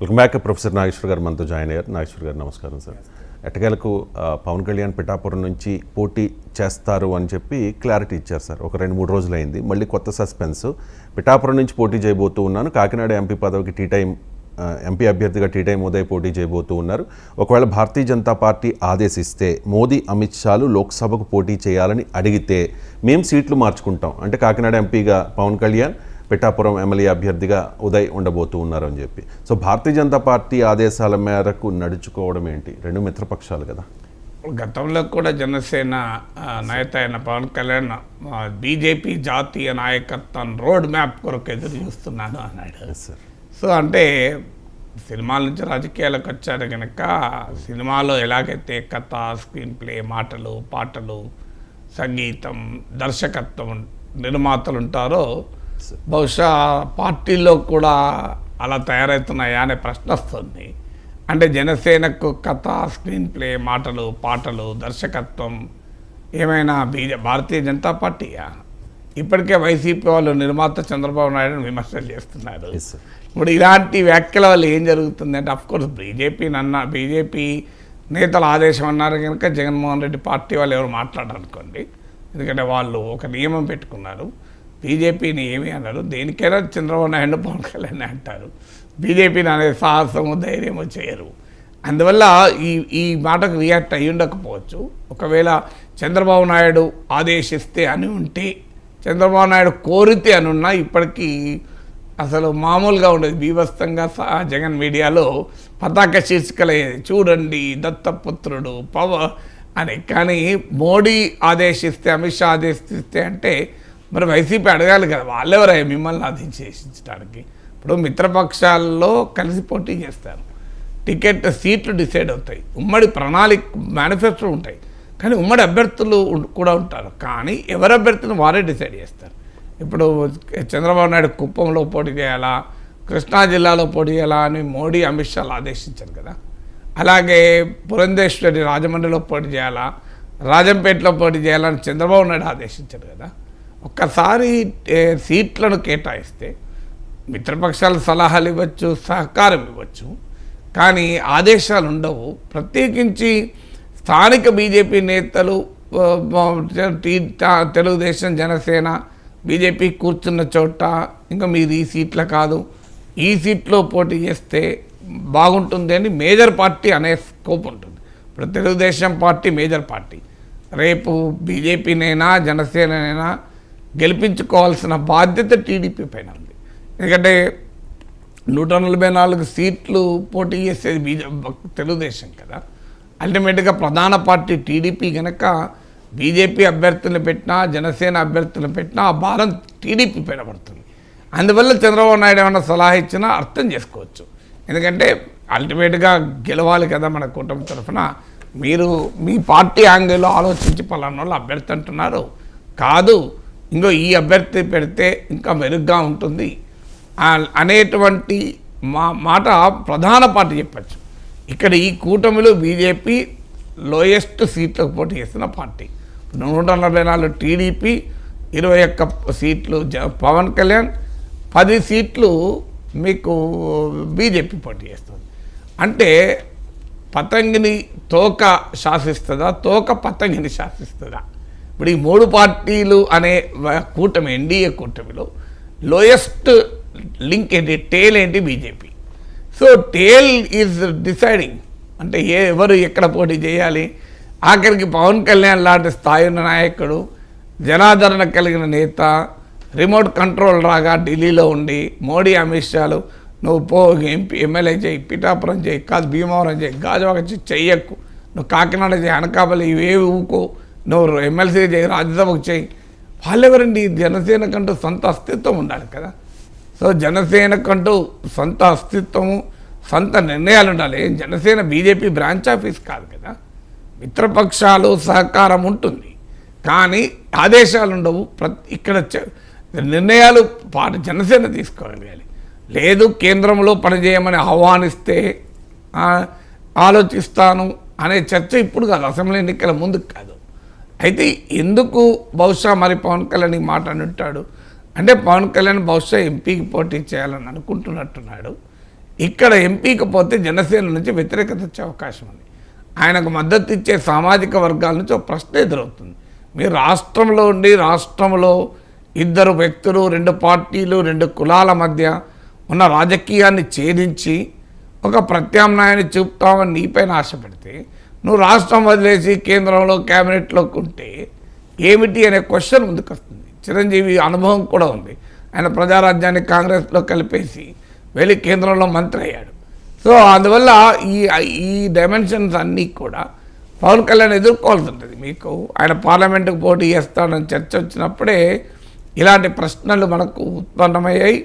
Welcome back professor Nageshwar గారు మనతో join అయ్యారు నాగేశ్వర్ గారు నమస్కారం సార్ ఎట్టకేలకు పవన్ కళ్యాణ్ పిఠాపురం నుంచి పోటీ చేస్తారు అని చెప్పి క్లారిటీ ఇచ్చారు సార్ ఒక రెండు మూడు రోజులైంది. మళ్ళీ కొత్త సస్పెన్స్. పిఠాపురం నుంచి పోటీ చేయబోతూ ఉన్నాను కాకినాడ ఎంపీ పదవికి టీ టైం ఎంపీ అభ్యర్థిగా టీ టైం ఉదయ్ పోటీ చేయబోతూ ఉన్నారు. ఒకవేళ భారతీయ జనతా పార్టీ ఆదేశిస్తే మోదీ అమిత్ షాలు లోక్సభకు పోటీ చేయాలని అడిగితే మేము సీట్లు మార్చుకుంటాం. అంటే కాకినాడ ఎంపీగా పవన్ కళ్యాణ్ పిఠాపురం ఎమ్మెల్యే అభ్యర్థిగా ఉదయ్ ఉండబోతూ ఉన్నారు అని చెప్పి. సో భారతీయ జనతా పార్టీ ఆదేశాల మేరకు నడుచుకోవడం ఏంటి? రెండు మిత్రపక్షాలు కదా. గతంలో కూడా జనసేన నేత అయిన పవన్ కళ్యాణ్ బీజేపీ జాతీయ నాయకత్వం రోడ్ మ్యాప్ కొరకు ఎదురు చూస్తున్నాను అన్నాడు. సో అంటే సినిమాల నుంచి రాజకీయాలకు వచ్చారు కనుక సినిమాలో ఎలాగైతే కథ స్క్రీన్ ప్లే మాటలు పాటలు సంగీతం దర్శకత్వం నిర్మాతలు ఉంటారో బహుశా పార్టీల్లో కూడా అలా తయారవుతున్నాయా అనే ప్రశ్న వస్తుంది. అంటే జనసేనకు కథ స్క్రీన్ ప్లే మాటలు పాటలు దర్శకత్వం ఏమైనా బీజే భారతీయ జనతా పార్టీయా? ఇప్పటికే వైసీపీ వాళ్ళు నిర్మాత చంద్రబాబు నాయుడుని విమర్శలు చేస్తున్నారు. ఇప్పుడు ఇలాంటి వ్యాఖ్యల వల్ల ఏం జరుగుతుంది అంటే కోర్స్ బీజేపీ నన్న బీజేపీ నేతల ఆదేశం అన్నారు కనుక జగన్మోహన్ రెడ్డి పార్టీ వాళ్ళు ఎవరు మాట్లాడరనుకోండి ఎందుకంటే వాళ్ళు ఒక నియమం పెట్టుకున్నారు. బీజేపీని ఏమి అన్నారు దేనికైనా చంద్రబాబు నాయుడు పవన్ కళ్యాణ్ అంటారు. బీజేపీని అనే సాహసము ధైర్యము చేయరు. అందువల్ల ఈ ఈ మాటకు రియాక్ట్ అయ్యి ఉండకపోవచ్చు. ఒకవేళ చంద్రబాబు నాయుడు ఆదేశిస్తే అని ఉంటే చంద్రబాబు నాయుడు కోరితే అని ఉన్నా ఇప్పటికీ అసలు మామూలుగా ఉండేది. బీభత్సంగా జగన్ మీడియాలో పతాక శీర్షికలు చూడండి దత్తపుత్రుడు పవ అని. కానీ మోడీ ఆదేశిస్తే అమిత్ షా ఆదేశిస్తే అంటే మరి వైసీపీ అడగాలి కదా వాళ్ళెవరయ్యా మిమ్మల్ని ఆదేశించడానికి ఇప్పుడు మిత్రపక్షాల్లో కలిసి పోటీ చేస్తారు. టికెట్ సీట్లు డిసైడ్ అవుతాయి. ఉమ్మడి ప్రణాళిక మేనిఫెస్టో ఉంటాయి. కానీ ఉమ్మడి అభ్యర్థులు కూడా ఉంటారు. కానీ ఎవరి అభ్యర్థిని వారే డిసైడ్ చేస్తారు. ఇప్పుడు చంద్రబాబు నాయుడు కుప్పంలో పోటీ చేయాలా? కృష్ణా జిల్లాలో పోటీ చేయాలా అని మోడీ అమిత్ షాలు ఆదేశించారు కదా. అలాగే పురంధేశ్వరి రాజమండ్రిలో పోటీ చేయాలా? రాజంపేటలో పోటీ చేయాలని చంద్రబాబు నాయుడు ఆదేశించారు కదా. ఒక్కసారి సీట్లను కేటాయిస్తే మిత్రపక్షాలు సలహాలు ఇవ్వచ్చు సహకారం ఇవ్వచ్చు. కానీ ఆదేశాలు ఉండవు. ప్రత్యేకించి స్థానిక బీజేపీ నేతలు తెలుగుదేశం జనసేన బీజేపీ కూర్చున్న చోట ఇంకా మీరు ఈ సీట్ల కాదు. ఈ సీట్లో పోటీ చేస్తే బాగుంటుంది అని మేజర్ పార్టీ అనే స్కోప్ ఉంటుంది. ఇప్పుడు తెలుగుదేశం పార్టీ మేజర్ పార్టీ. రేపు బీజేపీనైనా జనసేనైనా గెలిపించుకోవాల్సిన బాధ్యత టీడీపీ పైన ఉంది. ఎందుకంటే నూట నలభై నాలుగు సీట్లు పోటీ చేసేది బీజే తెలుగుదేశం కదా. అల్టిమేట్గా ప్రధాన పార్టీ టీడీపీ కనుక బీజేపీ అభ్యర్థులను పెట్టినా జనసేన అభ్యర్థులను పెట్టినా ఆ భారం టీడీపీ పైన పడుతుంది. అందువల్ల చంద్రబాబు నాయుడు ఏమైనా సలహా ఇచ్చినా అర్థం చేసుకోవచ్చు. ఎందుకంటే అల్టిమేట్గా గెలవాలి కదా మన కూటమి తరఫున. మీరు మీ పార్టీ యాంగిల్లో ఆలోచించి పలానా వాళ్ళు అభ్యర్థి అంటున్నారు. కాదు ఇంకో ఈ అభ్యర్థి పెడితే ఇంకా మెరుగ్గా ఉంటుంది. అనేటువంటి మా మాట ప్రధాన పార్టీ చెప్పచ్చు. ఇక్కడ ఈ కూటమిలో బీజేపీ లోయెస్ట్ సీట్లకు పోటీ చేస్తున్న పార్టీ. నూట నలభై నాలుగు టీడీపీ ఇరవై ఒక్క సీట్లు జ పవన్ కళ్యాణ్ పది సీట్లు మీకు బీజేపీ పోటీ చేస్తుంది. అంటే పతంగిని తోక శాసిస్తుందా? తోక పతంగిని శాసిస్తుందా? ఇప్పుడు ఈ మూడు పార్టీలు అనే కూటమి ఎన్డీఏ కూటమిలో లోయెస్ట్ లింక్ ఏంటి? టేల్ ఏంటి? BJP so tail is deciding అంటే ఏ ఎవరు ఎక్కడ పోటీ చేయాలి? ఆఖరికి పవన్ కళ్యాణ్ లాంటి స్థాయి ఉన్న నాయకుడు జనాదరణ కలిగిన నేత రిమోట్ కంట్రోల్ రాగా ఢిల్లీలో ఉండి మోడీ అమిత్ షాలు నువ్వు పో ఎంపీ ఎమ్మెల్యే చేయి పిఠాపురం చేయి కాదు భీమవరం చేయి గాజువాక చెయ్యకు. నువ్వు కాకినాడ చేయి అనకాపల్లి ఇవేవి ఊకో. నువ్వు ఎమ్మెల్సీ చేయి రాజ్యసభకు చేయి. వాళ్ళెవరండి? జనసేన కంటూ సొంత అస్తిత్వం ఉండాలి కదా. సో జనసేనకంటూ సొంత అస్తిత్వము సొంత నిర్ణయాలు ఉండాలి. జనసేన బీజేపీ బ్రాంచ్ ఆఫీస్ కాదు కదా. మిత్రపక్షాలు సహకారం ఉంటుంది. కానీ ఆదేశాలు ఉండవు. ప్రతి ఇక్కడ చ- నిర్ణయాలు పాటు జనసేన తీసుకోగలగాలి. లేదు కేంద్రంలో పనిచేయమని ఆహ్వానిస్తే ఆలోచిస్తాను అనే చర్చ ఇప్పుడు కాదు. అసెంబ్లీ ఎన్నికల ముందుకు కాదు. అయితే ఎందుకు బహుశా మరి పవన్ కళ్యాణ్ ఈ మాట అని ఉంటాడు అంటే పవన్ కళ్యాణ్ బహుశా ఎంపీకి పోటీ చేయాలని అనుకుంటున్నట్టున్నాడు. ఇక్కడ ఎంపీకి పోతే జనసేన నుంచి వ్యతిరేకత వచ్చే అవకాశం ఉంది. ఆయనకు మద్దతు ఇచ్చే సామాజిక వర్గాల నుంచి ఒక ప్రశ్న ఎదురవుతుంది. మీరు రాష్ట్రంలో ఉండి రాష్ట్రంలో ఇద్దరు వ్యక్తులు రెండు పార్టీలు రెండు కులాల మధ్య ఉన్న రాజకీయాన్ని ఛేదించి ఒక ప్రత్యామ్నాయాన్ని చూపుతామని నీపైన ఆశ పెడితే నువ్వు రాష్ట్రం వదిలేసి కేంద్రంలో క్యాబినెట్లోకి ఉంటే ఏమిటి అనే క్వశ్చన్ ముందుకు వస్తుంది చిరంజీవి అనుభవం కూడా ఉంది. ఆయన ప్రజారాజ్యాన్ని కాంగ్రెస్లో కలిపేసి వెళ్ళి కేంద్రంలో మంత్రి అయ్యాడు. సో అందువల్ల ఈ ఈ డైమెన్షన్స్ అన్నీ కూడా పవన్ కళ్యాణ్ ఎదుర్కోవాల్సి ఉంటుంది మీకు. ఆయన పార్లమెంటుకు పోటీ చేస్తాడని చర్చ వచ్చినప్పుడే ఇలాంటి ప్రశ్నలు మనకు ఉత్పన్నమయ్యాయి.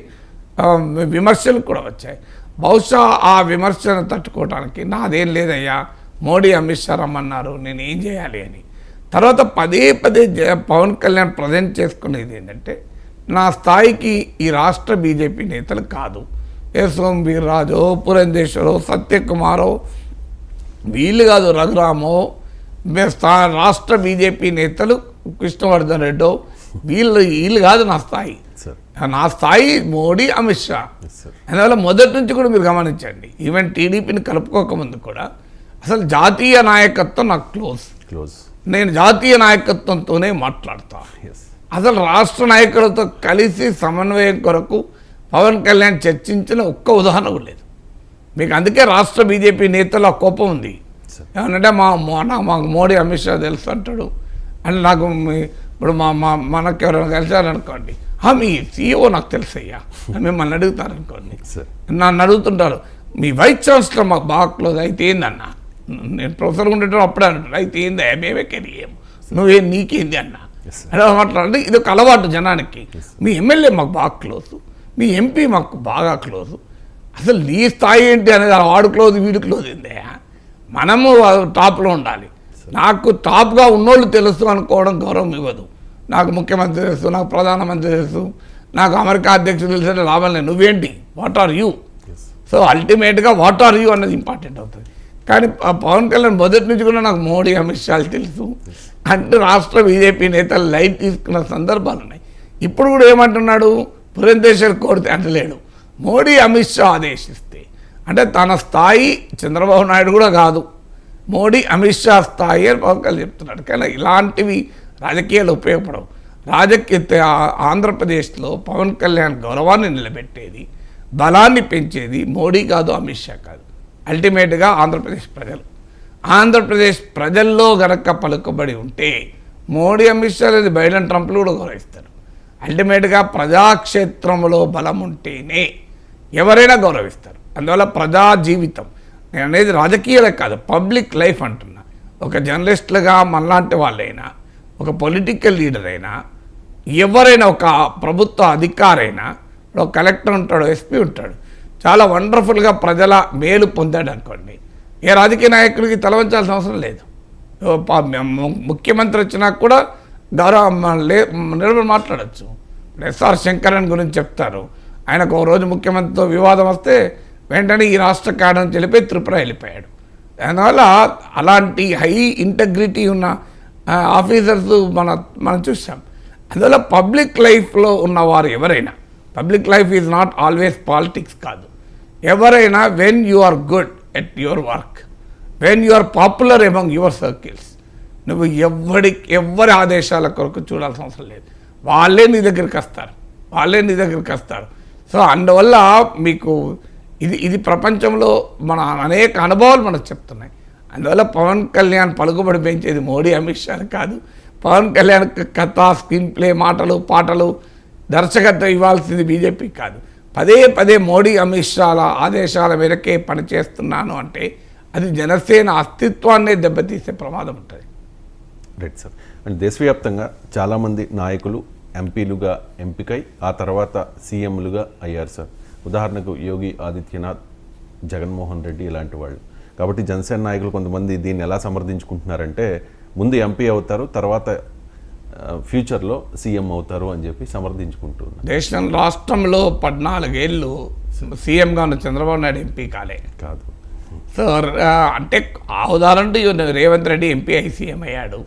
విమర్శలు కూడా వచ్చాయి. బహుశా ఆ విమర్శను తట్టుకోవడానికి నాదేం లేదయ్యా. మోడీ అమిత్ షా రమ్మన్నారు నేను ఏం చేయాలి అని. తర్వాత పదే పదే జ- పవన్ కళ్యాణ్ ప్రజెంట్ చేసుకునేది ఏంటంటే నా స్థాయికి ఈ రాష్ట్ర బీజేపీ నేతలు కాదు. సోమ్ వీర్రాజో పురంధేశ్వరో సత్యకుమారో వీళ్ళు కాదు రఘురామో మే- స్థా- రాష్ట్ర బీజేపీ నేతలు కృష్ణవర్ధన్ రెడ్డో వీళ్ళు వీళ్ళు కాదు నా స్థాయి. సార్ నా స్థాయి మోడీ అమిత్ షా. అందువల్ల మొదటి నుంచి కూడా మీరు గమనించండి. ఈవెన్ టీడీపీని కలుపుకోకముందు కూడా అసలు జాతీయ నాయకత్వం నాకు క్లోజ్. క్లోజ్. నేను జాతీయ నాయకత్వంతోనే మాట్లాడతా. అసలు రాష్ట్ర నాయకులతో కలిసి సమన్వయం కొరకు పవన్ కళ్యాణ్ చర్చించిన ఒక్క ఉదాహరణ లేదు. మీకు అందుకే రాష్ట్ర బీజేపీ నేతలు కోపం ఉంది. సార్ ఏమనంటే మా మా- నా- మాకు మోడీ అమిత్ షా తెలుసు అంటాడు. అని నాకు ఇప్పుడు మా మా మనకు ఎవరైనా కలిసారనుకోండి. "ఆ, మీ సీఈఓ నాకు తెలుసయ్యా. మిమ్మల్ని అడుగుతారనుకోండి. సార్ నన్ను అడుగుతుంటారు మీ వైస్ ఛాన్సలర్ మాకు బాగా క్లోజ్ అయితే ఏందన్నా? నేను ప్రొఫెసర్ ఉండేటప్పుడు అప్పుడే అంటాడు అయితే ఏందా మేమే కెరియం. నువ్వేం నీకేంది అన్న. అలా మాట్లాడండి ఇది ఒక అలవాటు జనానికి. మీ ఎమ్మెల్యే మాకు బాగా క్లోజ్. మీ ఎంపీ మాకు బాగా క్లోజ్. అసలు నీ స్థాయి ఏంటి అనేది వాడు క్లోజ్ వీడు క్లోజ్ ఏందయ్యా మనము టాప్లో ఉండాలి. నాకు టాప్గా ఉన్నోళ్ళు తెలుసు అనుకోవడం గౌరవం ఇవ్వదు. నాకు ముఖ్యమంత్రి తెలుసు నాకు ప్రధానమంత్రి తెలుసు నాకు అమెరికా అధ్యక్షుడు తెలుసు అంటే లాభం లేదు. నువ్వేంటి? What are you? సో అల్టిమేట్గా వాట్ ఆర్ యూ అన్నది ఇంపార్టెంట్ అవుతుంది. కానీ ఆ పవన్ కళ్యాణ్ మొదటి నుంచి కూడా నాకు మోడీ అమిత్ షాలు తెలుసు. అంటూ రాష్ట్ర బీజేపీ నేతలు లైట్ తీసుకున్న సందర్భాలు ఉన్నాయి. ఇప్పుడు కూడా ఏమంటున్నాడు? పురంధేశ్వర్ కోరితే అంటలేడు మోడీ అమిత్ షా ఆదేశిస్తే. అంటే తన స్థాయి చంద్రబాబు నాయుడు కూడా కాదు. మోడీ అమిత్ షా స్థాయి అని పవన్ కళ్యాణ్ చెప్తున్నాడు. కానీ ఇలాంటివి రాజకీయాలు ఉపయోగపడవు. రాజకీయ ఆ- ఆంధ్రప్రదేశ్లో పవన్ కళ్యాణ్ గౌరవాన్ని నిలబెట్టేది బలాన్ని పెంచేది మోడీ కాదు అమిత్ షా కాదు. అల్టిమేట్గా ఆంధ్రప్రదేశ్ ప్రజలు. ఆంధ్రప్రదేశ్ ప్రజల్లో గనక పలుకుబడి ఉంటే మోడీ అమిత్ షా లేదు బైడెన్ ట్రంప్లు కూడా గౌరవిస్తారు. అల్టిమేట్గా ప్రజాక్షేత్రంలో బలం ఉంటేనే ఎవరైనా గౌరవిస్తారు. అందువల్ల ప్రజా జీవితం నేను అనేది రాజకీయాలే కాదు పబ్లిక్ లైఫ్ అంటున్నా. ఒక జర్నలిస్టులుగా మనలాంటి వాళ్ళైనా ఒక పొలిటికల్ లీడర్ అయినా ఎవరైనా ఒక ప్రభుత్వ అధికారైనా ఒక కలెక్టర్ ఉంటాడు ఎస్పీ ఉంటాడు చాలా వండర్ఫుల్గా ప్రజల మేలు పొందాడు అనుకోండి. ఏ రాజకీయ నాయకుడికి తలవంచాల్సిన అవసరం లేదు. ముఖ్యమంత్రి వచ్చినా కూడా గౌరవ లే నిలబడి మాట్లాడచ్చు. ఎస్ఆర్ శంకరన్ గురించి చెప్తారు. ఆయనకు ఒక రోజు ముఖ్యమంత్రితో వివాదం వస్తే వెంటనే ఈ రాష్ట్ర కారణం నుంచి త్రిపుర వెళ్ళిపోయాడు. దానివల్ల అలాంటి హై ఇంటగ్రిటీ ఉన్న ఆఫీసర్స్ మన మనం చూసాం అందువల్ల పబ్లిక్ లైఫ్లో ఉన్నవారు ఎవరైనా public life is not always politics కాదు. ఎవరైనా when you are good at your work when you are popular among your circles నువ్వు ఎవడి ఎవరి ఆదేశాల కొరకు చూడాల్సిన అవసరం లేదు. వాళ్ళే నీ దగ్గరికి వస్తారు. వాళ్ళే నీ దగ్గరికి వస్తారు. సో అందువల్ల మీకు ఇది ఇది ప్రపంచంలో మన అనేక అనుభవాలు మనకు చెప్తున్నాయి. అందువల్ల పవన్ కళ్యాణ్ పలుకుబడి పెంచేది మోడీ అమిత్ షా కాదు. పవన్ కళ్యాణ్ కథ స్క్రీన్ ప్లే మాటలు పాటలు దర్శకత్వం ఇవ్వాల్సింది బీజేపీ కాదు. పదే పదే మోడీ అమిత్ షాల ఆదేశాల మేరకే పనిచేస్తున్నాను అంటే అది జనసేన అస్తిత్వాన్నే దెబ్బతీసే ప్రమాదం ఉంటుంది. రైట్ సార్ అండ్ దేశవ్యాప్తంగా చాలామంది నాయకులు ఎంపీలుగా ఎంపికై ఆ తర్వాత సీఎంలుగా అయ్యారు సార్ ఉదాహరణకు యోగి ఆదిత్యనాథ్ జగన్మోహన్ రెడ్డి ఇలాంటి వాళ్ళు. కాబట్టి జనసేన నాయకులు కొంతమంది దీన్ని ఎలా సమర్థించుకుంటున్నారంటే ముందు ఎంపీ అవుతారు తర్వాత ఫ్యూచర్లో సీఎం అవుతారు అని చెప్పి సమర్థించుకుంటున్నారు దేశం రాష్ట్రంలో పద్నాలుగేళ్ళు సీఎంగా ఉన్న చంద్రబాబు నాయుడు ఎంపీ కాలే. కాదు. సో అంటే ఆ ఉదాహరణకు ఇవ్వ- రేవంత్ రెడ్డి ఎంపీ అయి సీఎం అయ్యాడు.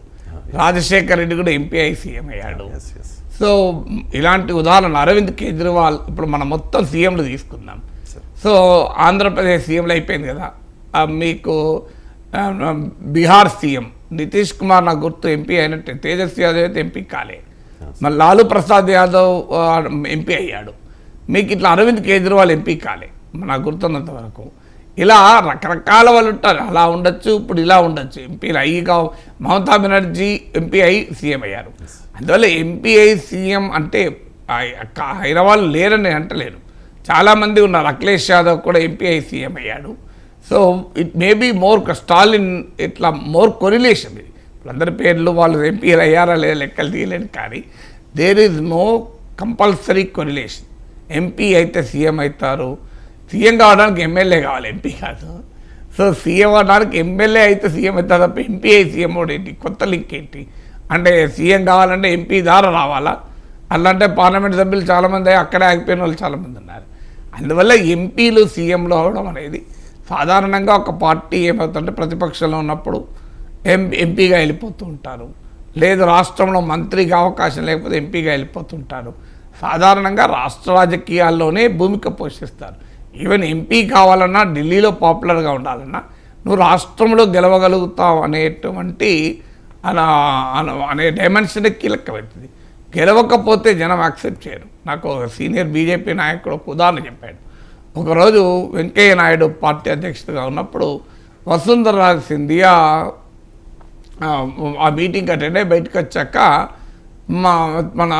రాజశేఖర్ రెడ్డి కూడా ఎంపీ అయి సీఎం అయ్యాడు. సో ఇలాంటి ఉదాహరణ అరవింద్ కేజ్రీవాల్ ఇప్పుడు మనం మొత్తం సీఎంలు తీసుకుందాం. సో ఆంధ్రప్రదేశ్ సీఎంలు అయిపోయింది కదా. మీకు బీహార్ సీఎం. నితీష్ కుమార్ నాకు గుర్తు ఎంపీ అయినట్టే. తేజస్వి యాదవ్ అయితే ఎంపీ కాలే. మరి లాలూ ప్రసాద్ యాదవ్ ఎంపీ అయ్యాడు. మీకు ఇట్లా అరవింద్ కేజ్రీవాల్ ఎంపీ కాలే నాకు గుర్తున్నంత వరకు. ఇలా రకరకాల వాళ్ళు ఉంటారు. అలా ఉండొచ్చు ఇప్పుడు ఇలా ఉండొచ్చు. ఎంపీలు అయ్యి కావు. మమతా బెనర్జీ ఎంపీ అయి సీఎం అయ్యారు. అందువల్ల ఎంపీ అయి సీఎం అంటే వాళ్ళు లేరని నేను అంటలేను చాలామంది ఉన్నారు. అఖిలేష్ యాదవ్ కూడా ఎంపీ అయి సీఎం అయ్యాడు. So it may be more Stalin ఇట్లా మోర్ కొరిలేషన్ ఇది ఇప్పుడు అందరి పేర్లు వాళ్ళు ఎంపీలు అయ్యారా లేదా లెక్కలు తీయలేను కానీ there is no compulsory correlation MP అయితే సీఎం అవుతారు. సీఎం కావడానికి ఎమ్మెల్యే కావాలి ఎంపీ కాదు. సో సీఎం అవడానికి ఎమ్మెల్యే అయితే సీఎం అవుతారు తప్ప ఎంపీ అయి సీఎం కూడా ఏంటి? కొత్త లింక్ ఏంటి? అంటే సీఎం కావాలంటే ఎంపీ ద్వారా రావాలా? అలాంటే పార్లమెంట్ సభ్యులు చాలామంది అక్కడే ఆగిపోయిన వాళ్ళు చాలామంది ఉన్నారు. అందువల్ల ఎంపీలు సీఎంలు అవడం అనేది సాధారణంగా ఒక పార్టీ ఏమవుతుందంటే ప్రతిపక్షంలో ఉన్నప్పుడు ఎం ఎంపీగా వెళ్ళిపోతూ ఉంటారు. లేదు రాష్ట్రంలో మంత్రిగా అవకాశం లేకపోతే ఎంపీగా వెళ్ళిపోతుంటారు. సాధారణంగా రాష్ట్ర రాజకీయాల్లోనే భూమిక పోషిస్తారు. ఈవెన్ ఎంపీ కావాలన్నా ఢిల్లీలో పాపులర్గా ఉండాలన్నా నువ్వు రాష్ట్రంలో గెలవగలుగుతావు అనేటువంటి అనే డైమెన్షన్ కీలకమవుతుంది గెలవకపోతే జనం యాక్సెప్ట్ చేయరు. నాకు ఒక సీనియర్ బీజేపీ నాయకుడు ఒక ఉదాహరణ చెప్పాడు. ఒకరోజు వెంకయ్య నాయుడు పార్టీ అధ్యక్షుడిగా ఉన్నప్పుడు వసుంధర సింధియా ఆ, మీటింగ్ అటెండ్ అయ్యి బయటకు వచ్చాక మా మన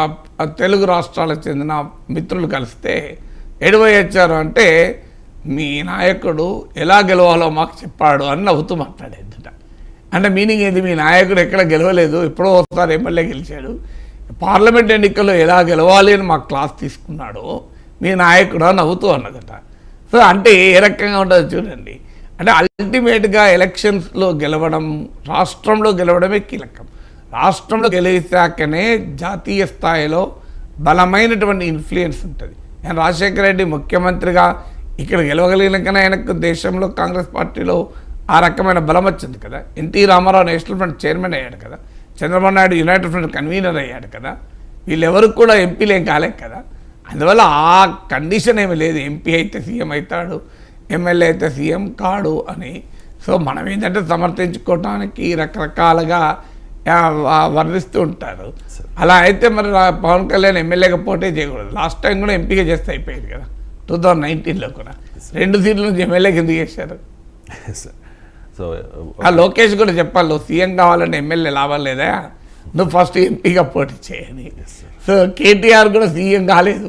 తెలుగు రాష్ట్రాలకు చెందిన మిత్రులు కలిస్తే ఎడువై వచ్చారు అంటే మీ నాయకుడు ఎలా గెలవాలో మాకు చెప్పాడు అని నవ్వుతూ మాట్లాడేద్దట అంటే మీనింగ్ ఏంది? మీ నాయకుడు ఎక్కడ గెలవలేదు ఎప్పుడో ఒకసారి ఎమ్మెల్యే గెలిచాడు పార్లమెంట్ ఎన్నికల్లో ఎలా గెలవాలి అని మాకు క్లాస్ తీసుకున్నాడు మీ నాయకుడు నవ్వుతూ అన్నదట. సో అంటే ఏ రకంగా ఉంటుందో చూడండి. అంటే అల్టిమేట్గా ఎలక్షన్స్లో గెలవడం రాష్ట్రంలో గెలవడమే కీలకం. రాష్ట్రంలో గెలిచాకనే జాతీయ స్థాయిలో బలమైనటువంటి ఇన్ఫ్లుయెన్స్ ఉంటుంది. నేను రాజశేఖర రెడ్డి ముఖ్యమంత్రిగా ఇక్కడ గెలవగలిగినాకనే ఆయనకు దేశంలో కాంగ్రెస్ పార్టీలో ఆ రకమైన బలం వచ్చింది కదా. NT Ramarao national front chairman అయ్యాడు కదా. Chandrababu Naidu united front convener అయ్యాడు కదా. వీళ్ళెవరికి కూడా ఎంపీలు ఏం కాలేదు కదా. అందువల్ల ఆ కండిషన్ ఏమి లేదు. ఎంపీ అయితే సీఎం అవుతాడు ఎమ్మెల్యే అయితే సీఎం కాడు అని. సో మనం ఏంటంటే సమర్థించుకోవడానికి రకరకాలుగా వర్ణిస్తూ ఉంటారు. అలా అయితే మరి పవన్ కళ్యాణ్ ఎమ్మెల్యేగా పోటీ చేయకూడదు. లాస్ట్ టైం కూడా ఎంపీగా చేస్తే అయిపోయింది కదా. టూ థౌజండ్ నైన్టీన్లో కూడా. రెండు సీట్ల నుంచి ఎమ్మెల్యేకి ఎందుకు చేశారు. సో ఆ లోకేష్ కూడా చెప్పాలి నువ్వు సీఎం కావాలంటే ఎమ్మెల్యే లాభం లేదా? నువ్వు ఫస్ట్ ఎంపీగా పోటీ చేయని సో కేటీఆర్ కూడా సీఎం కాలేదు.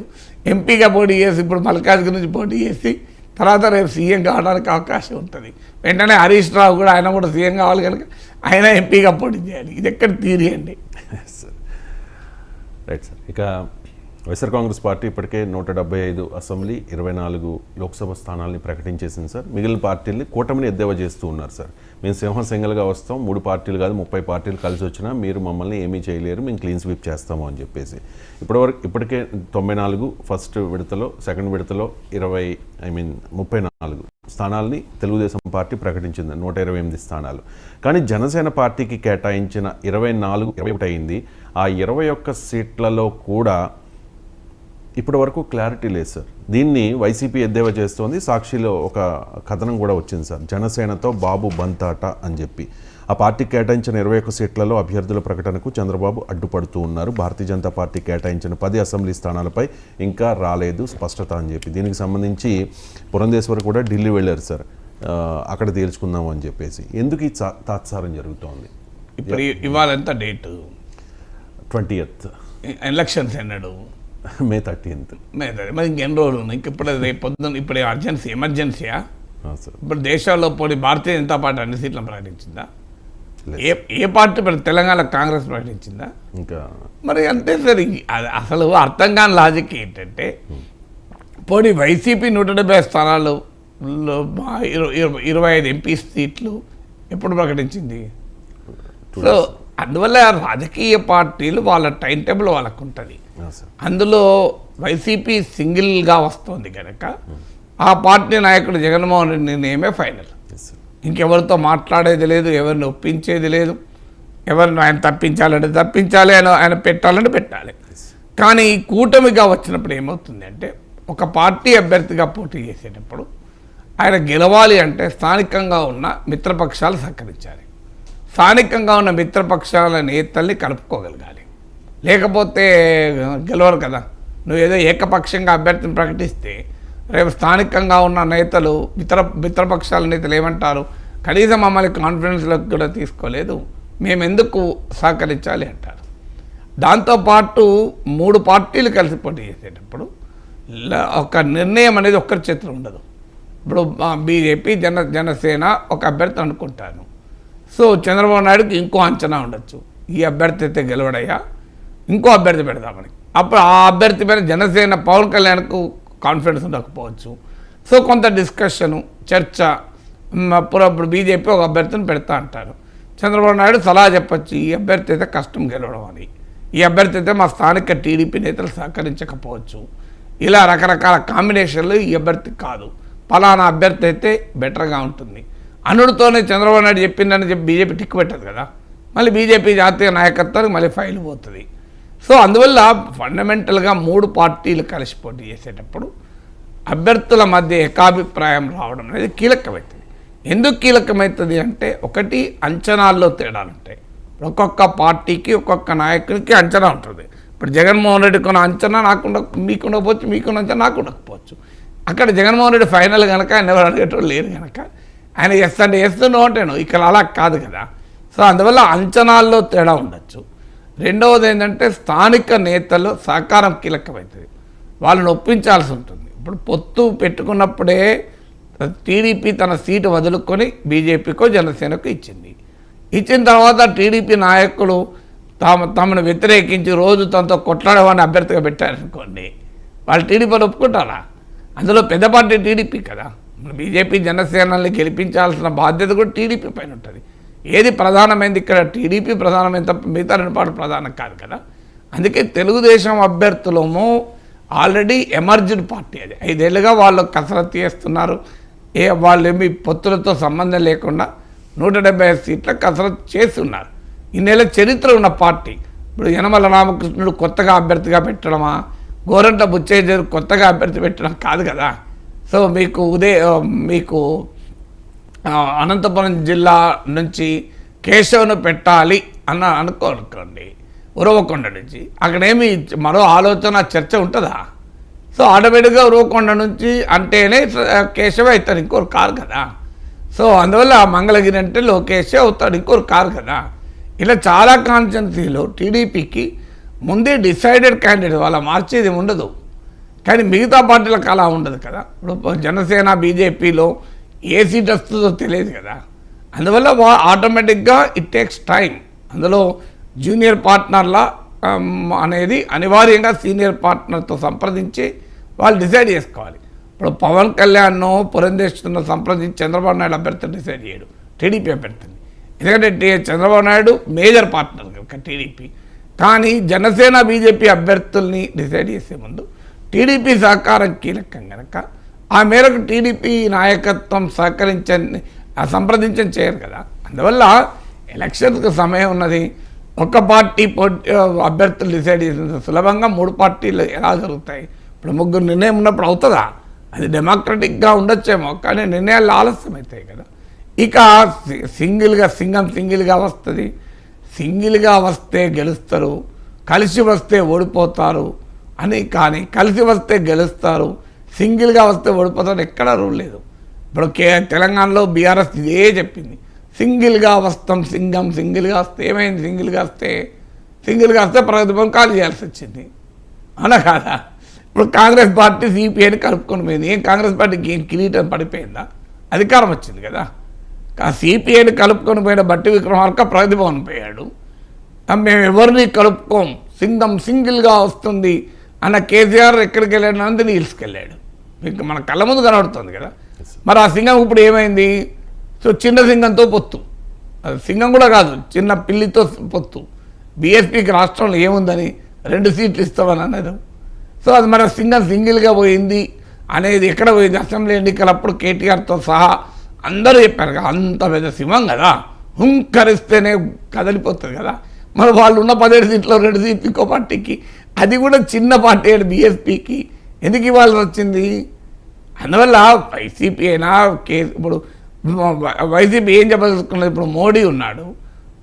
ఎంపీగా పోటీ చేసి ఇప్పుడు మల్కాజ్గిరి నుంచి పోటీ చేసి తర్వాత రేపు సీఎం కావడానికి అవకాశం ఉంటుంది. వెంటనే హరీష్ రావు కూడా ఆయన కూడా సీఎం కావాలి కనుక ఆయన ఎంపీగా పోటీ చేయాలి. ఇది ఎక్కడ తీరియండి సార్ రైట్ సార్ ఇక వైఎస్ఆర్ కాంగ్రెస్ పార్టీ ఇప్పటికే నూట డెబ్బై ఐదు అసెంబ్లీ ఇరవై నాలుగు లోక్సభ స్థానాల్ని ప్రకటించేసింది సార్. మిగిలిన పార్టీల్ని కూటమిని ఎద్దేవా చేస్తూ ఉన్నారు సార్. మేము సింహం సింగల్గా వస్తాం మూడు పార్టీలు కాదు ముప్పై పార్టీలు కలిసి వచ్చినా మీరు మమ్మల్ని ఏమీ చేయలేరు మేము క్లీన్ స్వీప్ చేస్తాము అని చెప్పేసి. ఇప్పటివరకు ఇప్పటికే తొంభై నాలుగు ఫస్ట్ విడతలో సెకండ్ విడతలో ఇరవై ఐ మీన్ ముప్పై నాలుగు స్థానాల్ని తెలుగుదేశం పార్టీ ప్రకటించింది నూట ఇరవై ఎనిమిది స్థానాలు. కానీ జనసేన పార్టీకి కేటాయించిన ఇరవై నాలుగు ఇరవై ఒకటి అయింది. ఆ ఇరవై ఒక్క సీట్లలో కూడా ఇప్పటి వరకు క్లారిటీ లేదు సార్ దీన్ని వైసీపీ ఎద్దేవా చేస్తోంది. సాక్షిలో ఒక కథనం కూడా వచ్చింది సార్ జనసేనతో బాబు బంతాట అని చెప్పి. ఆ పార్టీ కేటాయించిన ఇరవై ఒక్క సీట్లలో అభ్యర్థుల ప్రకటనకు చంద్రబాబు అడ్డుపడుతూ ఉన్నారు. భారతీయ జనతా పార్టీ కేటాయించిన పది అసెంబ్లీ స్థానాలపై ఇంకా రాలేదు స్పష్టత అని చెప్పి. దీనికి సంబంధించి పురంధేశ్వర్ కూడా ఢిల్లీ వెళ్ళారు సార్ అక్కడ తేల్చుకుందాం అని చెప్పేసి. ఎందుకు ఈ తాత్సారం జరుగుతోంది? ఇప్పుడు ఇవాళ ఎంత డేటు? ట్వంటీ ఎత్ ఎలక్షన్స్ ఎన్నడు? మే థర్టీన్త్ మీద మరి ఇంకెన్ని రోజులు ఉన్నాయి ఇంక ఇప్పుడు రేపు పొద్దున్న ఇప్పుడు అర్జెన్సీ ఎమర్జెన్సీయా ఇప్పుడు దేశాల్లో పోటీ భారతీయ జనతా పార్టీ అన్ని సీట్లను ప్రకటించిందా. ఏ ఏ పార్టీ మరి తెలంగాణ కాంగ్రెస్ ప్రకటించిందా? ఇంకా మరి అంతే సార్ అసలు అర్థం కాని లాజిక్ ఏంటంటే పోనీ వైసీపీ నూట డెబ్బై స్థానాలు మా ఇరవై ఐదు ఎంపీ సీట్లు ఎప్పుడు ప్రకటించింది? సో. అందువల్ల రాజకీయ పార్టీలు వాళ్ళ టైం టేబుల్ వాళ్ళకు ఉంటుంది అందులో వైసీపీ సింగిల్గా వస్తుంది కనుక ఆ పార్టీ నాయకుడు జగన్మోహన్ రెడ్డి నిర్ణయమే ఫైనల్. ఇంకెవరితో మాట్లాడేది లేదు ఎవరిని ఒప్పించేది లేదు ఎవరిని ఆయన తప్పించాలంటే తప్పించాలి ఆయన ఆయన పెట్టాలంటే పెట్టాలి. కానీ ఈ కూటమిగా వచ్చినప్పుడు ఏమవుతుంది అంటే ఒక పార్టీ అభ్యర్థిగా పోటీ చేసేటప్పుడు ఆయన గెలవాలి అంటే స్థానికంగా ఉన్న మిత్రపక్షాలు సహకరించాలి. స్థానికంగా ఉన్న మిత్రపక్షాల నేతల్ని కలుపుకోగలగాలి. లేకపోతే గెలవరు కదా. నువ్వు ఏదో ఏకపక్షంగా అభ్యర్థిని ప్రకటిస్తే రేపు స్థానికంగా ఉన్న నేతలు మిత్ర మిత్రపక్షాల నేతలు ఏమంటారు? కనీసం మమ్మల్ని కాన్ఫిడెన్స్లోకి కూడా తీసుకోలేదు. మేము ఎందుకు సహకరించాలి అంటారు. దాంతోపాటు మూడు పార్టీలు కలిసి పోటీ చేసేటప్పుడు ఒక నిర్ణయం అనేది ఒక్కరి చేతిలో ఉండదు. ఇప్పుడు బీజేపీ జన జనసేన ఒక అభ్యర్థి అనుకుంటాను. సో చంద్రబాబు నాయుడుకి ఇంకో అంచనా ఉండొచ్చు. ఈ అభ్యర్థి అయితే గెలవడయ్యా. ఇంకో అభ్యర్థి పెడదామని. అప్పుడు ఆ అభ్యర్థి పైన జనసేన పవన్ కళ్యాణ్కు కాన్ఫిడెన్స్ ఉండకపోవచ్చు. సో కొంత డిస్కషను చర్చ అప్పుడప్పుడు అప్పుడు అప్పుడు బీజేపీ ఒక అభ్యర్థిని పెడతా అంటారు. చంద్రబాబు నాయుడు సలహా చెప్పచ్చు ఈ అభ్యర్థి అయితే కష్టం గెలవడం అని. ఈ అభ్యర్థి అయితే మా స్థానిక టీడీపీ నేతలు సహకరించకపోవచ్చు. ఇలా రకరకాల కాంబినేషన్లు ఈ అభ్యర్థి కాదు. పలానా అభ్యర్థి అయితే బెటర్గా ఉంటుంది. అనుడితోనే చంద్రబాబు నాయుడు చెప్పిందని చెప్పి బీజేపీ టిక్ పెట్టదు కదా. మళ్ళీ బీజేపీ జాతీయ నాయకత్వానికి మళ్ళీ ఫైల్ పోతుంది. సో అందువల్ల ఫండమెంటల్గా మూడు పార్టీలు కలిసి పోటీ చేసేటప్పుడు అభ్యర్థుల మధ్య ఏకాభిప్రాయం రావడం అనేది కీలకమవుతుంది ఎందుకు కీలకమవుతుంది అంటే ఒకటి అంచనాల్లో తేడాలు ఉంటాయి ఒక్కొక్క పార్టీకి ఒక్కొక్క నాయకుడికి అంచనా ఉంటుంది. ఇప్పుడు జగన్మోహన్ రెడ్డి కొన్న అంచనా నాకు ఉండ మీకు ఉండకపోవచ్చు మీకున్న అంచనా నాకు ఉండకపోవచ్చు అక్కడ జగన్మోహన్ రెడ్డి ఫైనల్ కనుక ఆయన ఎవరు అడిగేటోళ్ళు లేరు కనుక ఆయన ఎస్ అంటే ఎస్ నో అంటేను ఇక్కడ అలా కాదు కదా. సో అందువల్ల అంచనాల్లో తేడా ఉండొచ్చు. రెండవది ఏంటంటే స్థానిక నేతలు సహకారం కీలకమవుతుంది వాళ్ళని ఒప్పించాల్సి ఉంటుంది. ఇప్పుడు పొత్తు పెట్టుకున్నప్పుడే టీడీపీ తన సీటు వదులుకొని బీజేపీకో జనసేనకు ఇచ్చింది. ఇచ్చిన తర్వాత టీడీపీ నాయకులు తాము తమను వ్యతిరేకించి రోజు తనతో కొట్లాడేవాడిని అభ్యర్థిగా పెట్టారనుకోండి వాళ్ళు టీడీపీని ఒప్పుకుంటారా? అందులో పెద్ద పార్టీ టీడీపీ కదా. బీజేపీ జనసేనల్ని గెలిపించాల్సిన బాధ్యత కూడా టీడీపీ పైన ఉంటుంది. ఏది ప్రధానమైంది ఇక్కడ? టీడీపీ ప్రధానమైన తప్ప మిగతా రెండు ప్రధానం కాదు కదా. అందుకే తెలుగుదేశం అభ్యర్థులము ఆల్రెడీ ఎమర్జ్డ్ పార్టీ అది. ఐదేళ్ళుగా వాళ్ళు కసరత్తు చేస్తున్నారు. ఏ వాళ్ళేమి పొత్తులతో సంబంధం లేకుండా నూట డెబ్బై ఐదు సీట్ల కసరత్తు చేస్తున్నారు. ఇన్నేళ్ళ చరిత్ర ఉన్న పార్టీ. ఇప్పుడు యనమల రామకృష్ణుడు కొత్తగా అభ్యర్థిగా పెట్టడమా? గోరంట బుచ్చయ్య కొత్తగా అభ్యర్థి పెట్టడం కాదు కదా. సో మీకు ఉదయ మీకు అనంతపురం జిల్లా నుంచి కేశవ్ను పెట్టాలి అన్న అనుకోనుకోండి ఉరవకొండ నుంచి. అక్కడేమి మరో ఆలోచన చర్చ ఉంటుందా? సో ఆటోమేటిక్గా ఉరవకొండ నుంచి అంటేనే కేశవే అవుతాడు ఇంకోరు కారు కదా. సో అందువల్ల మంగళగిరి అంటే లోకేషే అవుతాడు ఇంకోరు కారు కదా. ఇలా చాలా కాన్స్టెన్సీలో టీడీపీకి ముందే డిసైడెడ్ క్యాండిడేట్ వాళ్ళ మార్చేది ఉండదు. కానీ మిగతా పార్టీలకు అలా ఉండదు కదా. ఇప్పుడు జనసేన బీజేపీలో ఏ సీట్ వస్తుందో తెలియదు కదా. అందువల్ల వా ఆటోమేటిక్గా ఇట్ టేక్స్ టైం అందులో జూనియర్ పార్ట్నర్ల అనేది అనివార్యంగా సీనియర్ పార్ట్నర్తో సంప్రదించి వాళ్ళు డిసైడ్ చేసుకోవాలి. ఇప్పుడు పవన్ కళ్యాణ్ను పురంధేశ్వరును సంప్రదించి చంద్రబాబు నాయుడు అభ్యర్థిని డిసైడ్ చేయడు. టీడీపీ అభ్యర్థిని. ఎందుకంటే చంద్రబాబు నాయుడు మేజర్ పార్ట్నర్ కనుక టీడీపీ. కానీ జనసేన బీజేపీ అభ్యర్థుల్ని డిసైడ్ చేసే ముందు టీడీపీ సహకారం కీలకం కనుక ఆ మేరకు టీడీపీ నాయకత్వం సహకరించని ఆ సంప్రదించని చేయరు కదా. అందువల్ల ఎలక్షన్స్కి సమయం ఉన్నది. ఒక పార్టీ అభ్యర్థులు డిసైడ్ చేసినంత సులభంగా మూడు పార్టీలు ఎలా జరుగుతాయి? ఇప్పుడు ముగ్గురు నిర్ణయం ఉన్నప్పుడు అవుతుందా? అది డెమోక్రటిక్గా ఉండొచ్చేమో కానీ నిర్ణయాలు ఆలస్యం అవుతాయి కదా. ఇక సింగిల్గా సింగం సింగిల్గా వస్తుంది. సింగిల్గా వస్తే గెలుస్తారు. కలిసి వస్తే ఓడిపోతారు. అని కానీ కలిసి వస్తే గెలుస్తారు సింగిల్గా వస్తే ఓడిపోతారు ఎక్కడా రూల్ లేదు. ఇప్పుడు కే తెలంగాణలో బీఆర్ఎస్ ఇదే చెప్పింది. సింగిల్గా వస్తాం సింగం సింగిల్గా వస్తే ఏమైంది? సింగిల్గా వస్తే సింగిల్గా వస్తే ప్రగతిభవన్ ఖాళీ చేయాల్సి వచ్చింది. అవునా కాదా? ఇప్పుడు కాంగ్రెస్ పార్టీ సిపిఐని కలుపుకొని పోయింది. ఏం కాంగ్రెస్ పార్టీకి ఏం కిరీటం పడిపోయిందా? అధికారం వచ్చింది కదా. సిపిఐని కలుపుకొని పోయిన బట్టి విక్రమార్క ప్రగతిభవన్ పోయాడు. మేము ఎవరిని కలుపుకోం? సింగం సింగిల్గా వస్తుంది. అన్న కేసీఆర్ ఎక్కడికి వెళ్ళాడు నందిని హిల్స్కి వెళ్ళాడు. మీకు మన కళ్ళ ముందు కనబడుతుంది కదా. మరి ఆ సింగం ఇప్పుడు ఏమైంది? సో చిన్న సింగంతో పొత్తు. అది సింగం కూడా కాదు చిన్న పిల్లితో పొత్తు. బీఎస్పీకి రాష్ట్రంలో ఏముందని రెండు సీట్లు ఇస్తామని అన్నారు సో అది మన సింగం సింగిల్గా పోయింది అనేది ఎక్కడ పోయింది? అసెంబ్లీ ఎన్నికలప్పుడు కేటీఆర్తో సహా అందరూ చెప్పారు కదా అంత పెద్ద సింహం కదా. హుంకరిస్తేనే కదిలిపోతుంది కదా. మరి వాళ్ళు ఉన్న పదిహేడు సీట్లు రెండు సీట్లు ఇంకో పార్టీకి అది కూడా చిన్న పార్టీ బీఎస్పీకి. ఎందుకు ఇవ్వాల్సి వచ్చింది? అందువల్ల వైసీపీ అయినా కేసు ఇప్పుడు వైసీపీ ఏం చెప్పదలుచుకున్నది? ఇప్పుడు మోడీ ఉన్నాడు.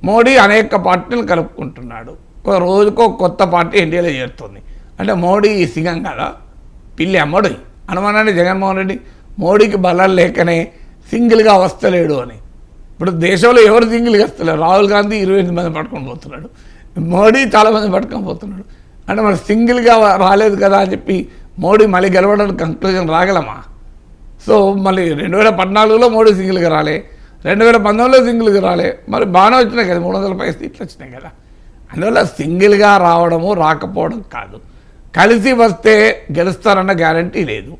మోడీ అనేక పార్టీలు కలుపుకుంటున్నాడు. ఒక రోజుకో కొత్త పార్టీ ఎన్డీఏలో చేరుతుంది. అంటే మోడీ సింగం కదా. పిల్లి అమ్మడు. అనుమానాన్ని జగన్మోహన్ రెడ్డి మోడీకి బలం లేకనే సింగిల్గా వస్తలేడు అని. ఇప్పుడు దేశంలో ఎవరు సింగిల్గా వస్తలేరు? రాహుల్ గాంధీ ఇరవై ఎనిమిది మంది పట్టుకొని పోతున్నాడు. మోడీ చాలామంది పట్టుకొని పోతున్నాడు. అంటే మరి సింగిల్గా రాలేదు కదా అని చెప్పి మోడీ మళ్ళీ గెలవడానికి కంక్లూజన్ రాగలమా? సో మళ్ళీ రెండు వేల పద్నాలుగులో మోడీ సింగిల్గా రాలే రెండు వేల పంతొమ్మిదిలో సింగిల్గా రాలే మరి బాగానే వచ్చినాయి కదా మూడు వందల పై సీట్లు వచ్చినాయి కదా. అందువల్ల సింగిల్గా రావడము రాకపోవడం కాదు. కలిసి వస్తే గెలుస్తారన్న గ్యారంటీ లేదు.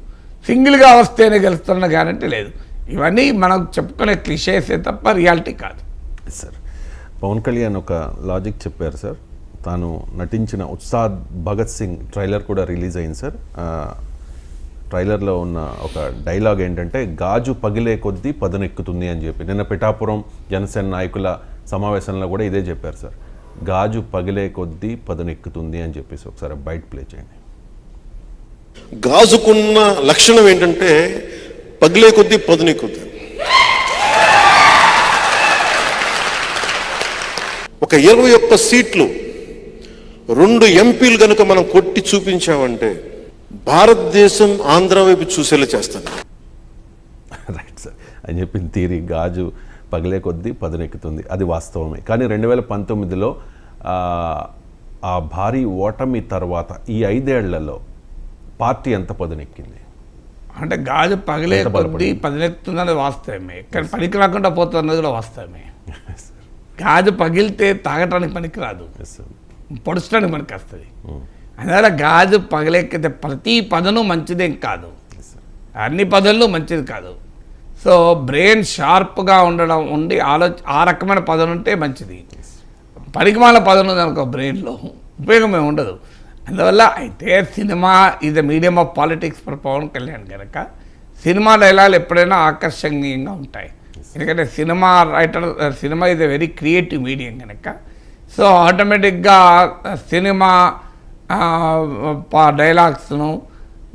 సింగిల్గా వస్తేనే గెలుస్తారన్న గ్యారంటీ లేదు. ఇవన్నీ మనం చెప్పుకునే క్లిషేసే తప్ప రియాలిటీ కాదు. సార్ పవన్ కళ్యాణ్ ఒక లాజిక్ చెప్పారు సార్. తాను నటించిన ఉత్సాద్ భగత్ సింగ్ ట్రైలర్ కూడా రిలీజ్ అయింది సార్. ట్రైలర్లో ఉన్న ఒక డైలాగ్ ఏంటంటే గాజు పగిలే కొద్దీ పదనెక్కుతుంది అని చెప్పి. నిన్న పిఠాపురం జనసేన నాయకుల సమావేశంలో కూడా ఇదే చెప్పారు సార్. గాజు పగిలే కొద్దీ పదనెక్కుతుంది అని చెప్పేసి ఒకసారి బయట ప్లే చేయండి. గాజుకున్న లక్షణం ఏంటంటే పగిలే కొద్దీ పదునెక్కుతుంది ఒక ఇరవై ఒక్క సీట్లు రెండు ఎంపీలు కనుక మనం కొట్టి చూపించామంటే భారతదేశం ఆంధ్ర వైపు చూసేలా చేస్తాను రైట్ సార్ అని చెప్పిన తీరి గాజు పగిలే కొద్దీ పదునెక్కుతుంది. అది వాస్తవమే. కానీ రెండు వేల పంతొమ్మిదిలో ఆ, ఆ భారీ ఓటమి తర్వాత ఈ ఐదేళ్ళలో పార్టీ ఎంత పదునెక్కింది? అంటే గాజు పగిలే కొద్దీ? పదినెత్తున్నది వాస్తవమే. కానీ పనికి రాకుండా పోతున్నది కూడా వాస్తవమే. గాజు పగిలితే తాగటానికి పనికిరాదు పొడచడానికి మనకి వస్తుంది అందువల్ల గాజు పగలెక్కితే ప్రతి పదను మంచిదేం కాదు. అన్ని పదాలు మంచిది కాదు. సో బ్రెయిన్ షార్ప్గా ఉండడం ఉండి ఆలో ఆ రకమైన పదం ఉంటే మంచిది. పనికిమాల పదం ఉంది అనుకో బ్రెయిన్లో ఉపయోగమే ఉండదు. అందువల్ల అయితే సినిమా ఇది medium of politics for Pawan Kalyan కనుక సినిమా డైలాగులు ఎప్పుడైనా ఆకర్షణీయంగా ఉంటాయి. ఎందుకంటే సినిమా రైటర్ సినిమా ఇది వెరీ క్రియేటివ్ మీడియం కనుక సో ఆటోమేటిక్గా సినిమా డైలాగ్స్ను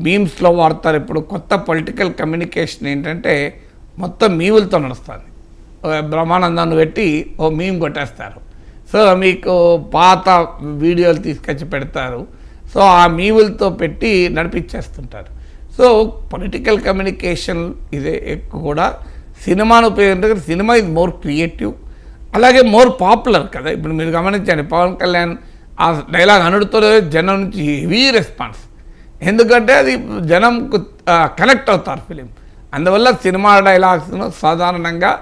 మీమ్స్లో వాడతారు. ఇప్పుడు కొత్త పొలిటికల్ కమ్యూనికేషన్ ఏంటంటే మొత్తం మీవులతో నడుస్తుంది. బ్రహ్మానందాన్ని పెట్టి ఓ మీమ్ కొట్టేస్తారు. సో మీకు పాత వీడియోలు తీసుకొచ్చి పెడతారు. సో ఆ మీవులతో పెట్టి నడిపించేస్తుంటారు సో పొలిటికల్ కమ్యూనికేషన్ ఇదే ఎక్కువ కూడా. సినిమాను ఉపయోగించే సినిమా ఇది మోర్ క్రియేటివ్. అలాగే మోర్ పాపులర్ కదా. ఇప్పుడు మీరు గమనించండి పవన్ కళ్యాణ్ ఆ డైలాగ్ అనుడితో జనం నుంచి హెవీ రెస్పాన్స్. ఎందుకంటే అది జనంకు కనెక్ట్ అవుతారు ఫిలిం. అందువల్ల సినిమా డైలాగ్స్ను సాధారణంగా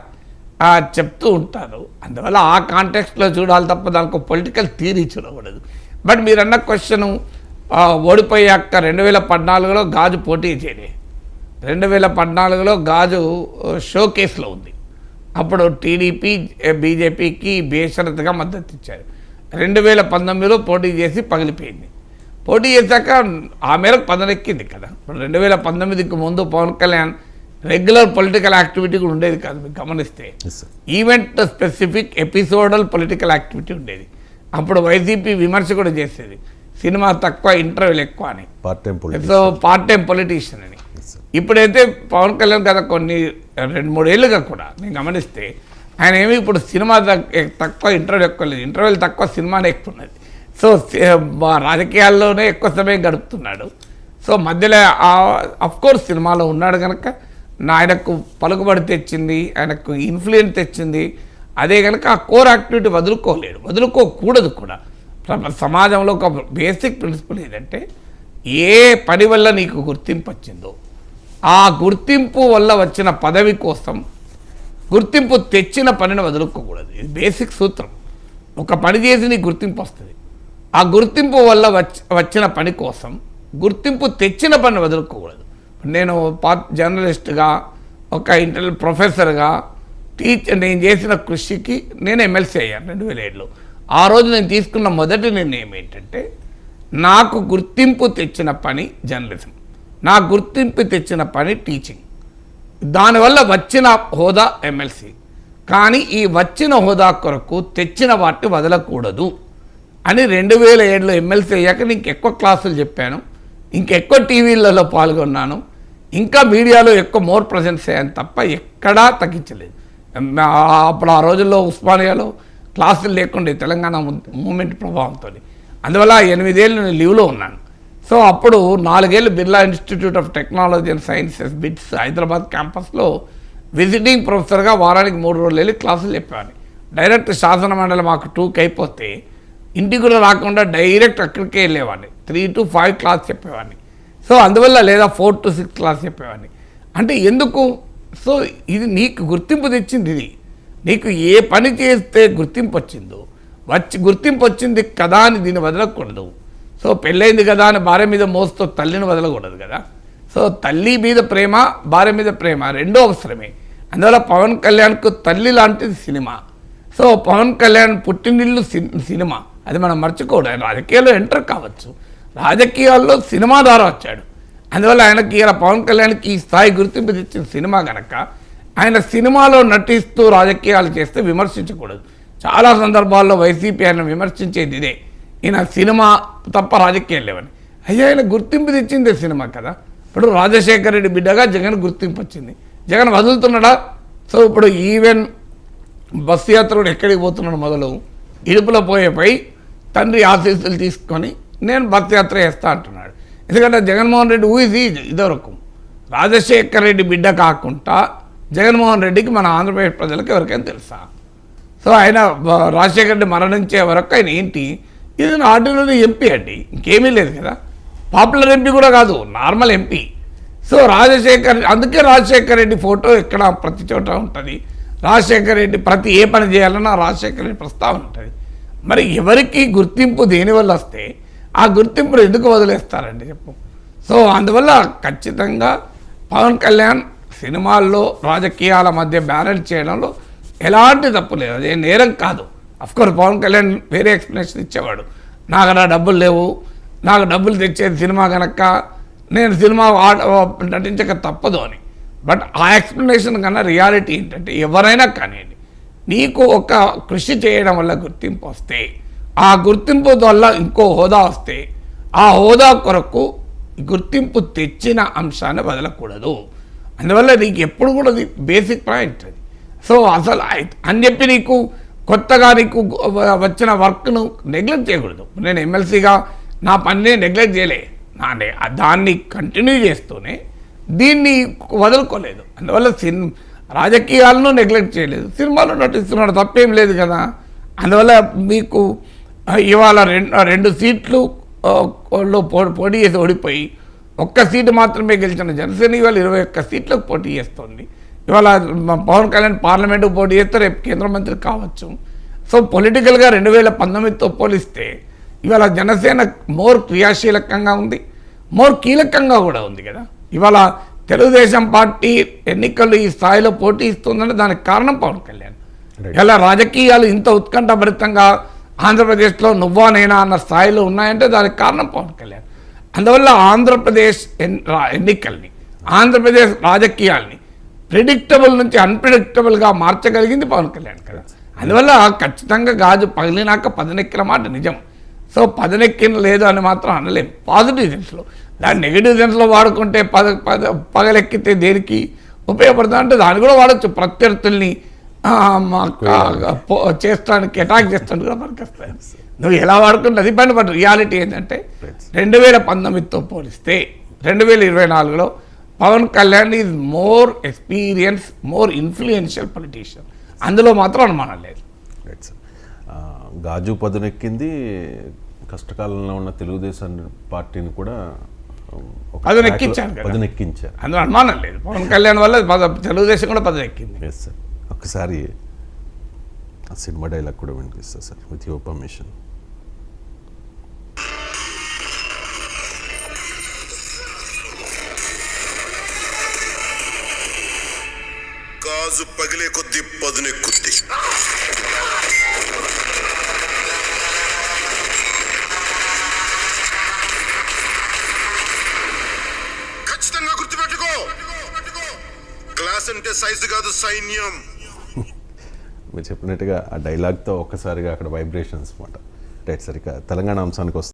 చెప్తూ ఉంటారు. అందువల్ల ఆ కాంటెక్స్ట్లో చూడాలి తప్ప దానికి పొలిటికల్ థీరీ చూడకూడదు. బట్ మీరు అన్న క్వశ్చన్ ఓడిపోయాక రెండు వేల పద్నాలుగులో గాజు పోటీ చేయలే. రెండు వేల పద్నాలుగులో గాజు షో కేసులో ఉంది. అప్పుడు టీడీపీ బీజేపీకి బేషరతుగా మద్దతు ఇచ్చారు. రెండు వేల పంతొమ్మిదిలో పోటీ చేసి పగిలిపోయింది. పోటీ చేశాక ఆ మేరకు పదనెక్కింది కదా. ఇప్పుడు రెండు వేల పంతొమ్మిదికి ముందు Pawan Kalyan regular political activity కూడా ఉండేది కాదు మీరు గమనిస్తే. Event specific episodal political activity ఉండేది. అప్పుడు వైసీపీ విమర్శ కూడా చేసేది. సినిమా తక్కువ ఇంటర్వ్యూలు ఎక్కువ అని. సో పార్ట్ టైం పొలిటీషియన్ అని. ఇప్పుడైతే పవన్ కళ్యాణ్ గత కొన్ని రెండు మూడు ఏళ్ళుగా కూడా నేను గమనిస్తే ఆయన ఏమి ఇప్పుడు సినిమా తక్కువ ఇంటర్వ్యూ ఎక్కువ లేదు. ఇంటర్వ్యూలు తక్కువ సినిమానే ఎక్కువ ఉన్నది. సో మా రాజకీయాల్లోనే ఎక్కువ సమయం గడుపుతున్నాడు. సో మధ్యలో అఫ్ కోర్స్ సినిమాలో ఉన్నాడు కనుక ఆయనకు పలుకుబడి తెచ్చింది ఆయనకు ఇన్ఫ్లుయెన్స్ తెచ్చింది. అదే కనుక ఆ కోర్ యాక్టివిటీ వదులుకోలేడు. వదులుకోకూడదు కూడా. సమాజంలో ఒక బేసిక్ ప్రిన్సిపల్ ఏంటంటే ఏ పని వల్ల నీకు గుర్తింపు వచ్చిందో. ఆ గుర్తింపు వల్ల వచ్చిన పదవి కోసం గుర్తింపు తెచ్చిన పనిని వదులుకోకూడదు. ఇది బేసిక్ సూత్రం. ఒక పని చేసి నీ గుర్తింపు వస్తుంది. ఆ గుర్తింపు వల్ల వచ్చిన పని కోసం గుర్తింపు తెచ్చిన పని వదులుకోకూడదు. నేను పా జర్నలిస్ట్గా ఒక ఇంటర్ ప్రొఫెసర్గా టీచర్ నేను చేసిన కృషికి నేను ఎమ్మెల్సీ అయ్యాను రెండు వేల ఏడులో ఆ రోజు నేను తీసుకున్న మొదటి నిర్ణయం ఏంటంటే నాకు గుర్తింపు తెచ్చిన పని జర్నలిజం. నా గుర్తింపు తెచ్చిన పని టీచింగ్ దానివల్ల వచ్చిన హోదా ఎమ్మెల్సీ కానీ ఈ వచ్చిన హోదా కొరకు తెచ్చిన వాటిని వదలకూడదు అని రెండు వేల ఏడులో ఎమ్మెల్సీ అయ్యాక నీకు ఎక్కువ క్లాసులు చెప్పాను. ఇంకెక్కువ టీవీలలో పాల్గొన్నాను. ఇంకా మీడియాలో ఎక్కువ మోర్ ప్రజెన్స్ అయ్యాను తప్ప ఎక్కడా తగ్గించలేదు. అప్పుడు ఆ రోజుల్లో ఉస్మానియాలో క్లాసులు లేకుండా తెలంగాణ మూమెంట్ ప్రభావంతో అందువల్ల ఎనిమిదేళ్ళు నేను లీవ్లో ఉన్నాను. సో అప్పుడు నాలుగేళ్ళు Birla institute of technology and sciences BITS Hyderabad క్యాంపస్లో విజిటింగ్ ప్రొఫెసర్గా వారానికి మూడు రోజులు వెళ్ళి క్లాసులు చెప్పేవాడిని. డైరెక్ట్ శాసన మండలి మాకు టూకి అయిపోతే ఇంటికి కూడా రాకుండా డైరెక్ట్ అక్కడికే వెళ్ళేవాడిని. త్రీ టు ఫైవ్ క్లాస్ చెప్పేవాడిని. సో అందువల్ల లేదా ఫోర్ టు సిక్స్ క్లాస్ చెప్పేవాడిని. అంటే ఎందుకు? సో ఇది నీకు గుర్తింపు తెచ్చింది ఇది. నీకు ఏ పని చేస్తే గుర్తింపు వచ్చిందో వచ్చి గుర్తింపు వచ్చింది కదా అని దీన్ని వదలకూడదు. సో పెళ్ళైంది కదా అని భార్య మీద మోస్తూ తల్లిని వదలకూడదు కదా. సో తల్లి మీద ప్రేమ భార్య మీద ప్రేమ రెండో అవసరమే. అందువల్ల పవన్ కళ్యాణ్కు తల్లి లాంటిది సినిమా. సో పవన్ కళ్యాణ్ పుట్టినిల్లు సి- సినిమా. అది మనం మర్చిపోడు ఆయన రాజకీయాల్లో ఎంటర్ కావచ్చు. రాజకీయాల్లో సినిమా ద్వారా వచ్చాడు. అందువల్ల ఆయనకి ఇలా పవన్ కళ్యాణ్కి ఈ స్థాయి గుర్తింపు తెచ్చిన సినిమా కనుక ఆయన సినిమాలో నటిస్తూ రాజకీయాలు చేస్తే విమర్శించకూడదు. చాలా సందర్భాల్లో వైసీపీ ఆయన విమర్శించేది ఇదే. ఈయన సినిమా తప్ప రాజకీయాలు లేవని అయ్యా ఆయన గుర్తింపు తెచ్చిందే సినిమా కదా. ఇప్పుడు రాజశేఖర రెడ్డి బిడ్డగా జగన్ గుర్తింపు వచ్చింది. జగన్ వదులుతున్నాడా? సో ఇప్పుడు ఈవెన్ బస్ యాత్ర కూడా ఎక్కడికి పోతున్నాడు మొదలు? ఇడుపులో పోయేపై తండ్రి ఆశీస్సులు తీసుకొని నేను బస్ యాత్ర చేస్తా అంటున్నాడు. ఎందుకంటే జగన్మోహన్ రెడ్డి ఊహిది ఇదివరకు. రాజశేఖర్ రెడ్డి బిడ్డ కాకుండా జగన్మోహన్ రెడ్డికి మన ఆంధ్రప్రదేశ్ ప్రజలకు ఎవరికైనా తెలుసా? సో ఆయన రాజశేఖర రాజశేఖర్ రెడ్డి మరణించే వరకు ఆయన ఏంటి? ఇది ఆర్డినరీ ఎంపీ అండి ఇంకేమీ లేదు కదా. పాపులర్ ఎంపీ కూడా కాదు నార్మల్ ఎంపీ. సో రాజశేఖర్ అందుకే రాజశేఖర్ రెడ్డి ఫోటో ఇక్కడ ప్రతి చోట ఉంటుంది. రాజశేఖర్ రెడ్డి ప్రతి ఏ పని చేయాలన్నా రాజశేఖర్ రెడ్డి ప్రస్తావన ఉంటుంది. మరి ఎవరికి గుర్తింపు దేనివల్ల వస్తే ఆ గుర్తింపును ఎందుకు వదిలేస్తారండి చెప్పు. సో అందువల్ల ఖచ్చితంగా పవన్ కళ్యాణ్ సినిమాల్లో రాజకీయాల మధ్య బ్యాలెన్స్ చేయడంలో ఎలాంటి తప్పు లేదు. అదే నేరం కాదు. అఫ్కోర్స్ పవన్ కళ్యాణ్ వేరే ఎక్స్ప్లెనేషన్ ఇచ్చేవాడు. నాకు నా డబ్బులు లేవు. నాకు డబ్బులు తెచ్చేది సినిమా కనుక నేను సినిమా నటించక తప్పదు అని. బట్ ఆ ఎక్స్ప్లెనేషన్ కన్నా రియాలిటీ ఏంటంటే ఎవరైనా కానివ్వండి నీకు ఒక కృషి చేయడం వల్ల గుర్తింపు వస్తే ఆ గుర్తింపు వల్ల ఇంకో హోదా వస్తే ఆ హోదా కొరకు గుర్తింపు తెచ్చిన అంశాన్ని వదలకూడదు. అందువల్ల నీకు ఎప్పుడు కూడా బేసిక్ పాయింట్ అది. సో అసలు అని చెప్పి నీకు కొత్తగా నీకు వచ్చిన వర్క్ను నెగ్లెక్ట్ చేయకూడదు. నేను ఎమ్మెల్సీగా నా పనిని నెగ్లెక్ట్ చేయలే. నా దాన్ని కంటిన్యూ చేస్తూనే దీన్ని వదులుకోలేదు. అందువల్ల సిన్ రాజకీయాలను నెగ్లెక్ట్ చేయలేదు. సినిమాలు నటిస్తున్నాడు తప్పేం లేదు కదా. అందువల్ల మీకు ఇవాళ రెండు రెండు సీట్లు లో పో- పోటీ చేసి ఓడిపోయి ఒక్క సీటు మాత్రమే గెలిచిన జనసేన ఇవాళ ఇరవై ఒక్క సీట్లకు పోటీ చేస్తుంది. ఇవాళ పవన్ కళ్యాణ్ పార్లమెంటుకు పోటీ చేస్తే రేపు కేంద్ర మంత్రి కావచ్చు. సో పొలిటికల్గా రెండు వేల పంతొమ్మిదితో పోలిస్తే ఇవాళ జనసేన మోర్ క్రియాశీలకంగా ఉంది మోర్ కీలకంగా కూడా ఉంది కదా. ఇవాళ తెలుగుదేశం పార్టీ ఎన్నికలు ఈ స్థాయిలో పోటీ ఇస్తుందంటే దానికి కారణం పవన్ కళ్యాణ్. ఇలా రాజకీయాలు ఇంత ఉత్కంఠభరితంగా ఆంధ్రప్రదేశ్లో నువ్వా నేనా అన్న స్థాయిలో ఉన్నాయంటే దానికి కారణం పవన్ కళ్యాణ్. అందువల్ల ఆంధ్రప్రదేశ్ ఎన్నికల్ని ఆంధ్రప్రదేశ్ రాజకీయాల్ని ప్రిడిక్టబుల్ నుంచి అన్ప్రిడిక్టబుల్గా మార్చగలిగింది పవన్ కళ్యాణ్ కదా. అందువల్ల ఖచ్చితంగా గాజు పగిలినాక పదనెక్కిన మాట నిజం. సో పదనెక్కిన లేదు అని మాత్రం అనలేం. పాజిటివ్ సెన్స్లో దాన్ని నెగిటివ్ సెన్స్లో వాడుకుంటే పద పద పగలెక్కితే దేనికి ఉపయోగపడుతుంది అంటే దాన్ని కూడా వాడచ్చు. ప్రత్యర్థుల్ని చేస్తానికి అటాక్ చేస్తానికి కూడా పనికొస్తాయి. నువ్వు ఎలా వాడుకుంటే అది పని బట్ రియాలిటీ ఏంటంటే రెండు వేల పంతొమ్మిదితో పోలిస్తే రెండు వేల ఇరవై నాలుగులో Pawan Kalyan is more experience more influential politician అందులో మాత్రం అనుమానం లేదు. రైట్ సార్ గాజు పదునెక్కింది. కష్టకాలంలో ఉన్న తెలుగుదేశం పార్టీని కూడా. పదునెక్కించారు అందులో అనుమానం లేదు. పవన్ కళ్యాణ్ వల్ల తెలుగుదేశం కూడా పదవి ఎక్కింది ఎస్ సార్ ఒక్కసారి ఆ సినిమా డైలాగ్ కూడా వినిపిస్తా సార్ విత్ యువర్ పర్మిషన్ గాజు పగిలే కొద్ది పదునే ఖచ్చితంగా గుర్తుపెట్టుకో. క్లాస్ అంటే సైజు కాదు సైన్యం. మీరు చెప్పినట్టుగా ఆ డైలాగ్తో ఒక్కసారిగా అక్కడ వైబ్రేషన్స్ అనమాట రైట్ సరిగ్గా తెలంగాణ అంశానికి వస్తే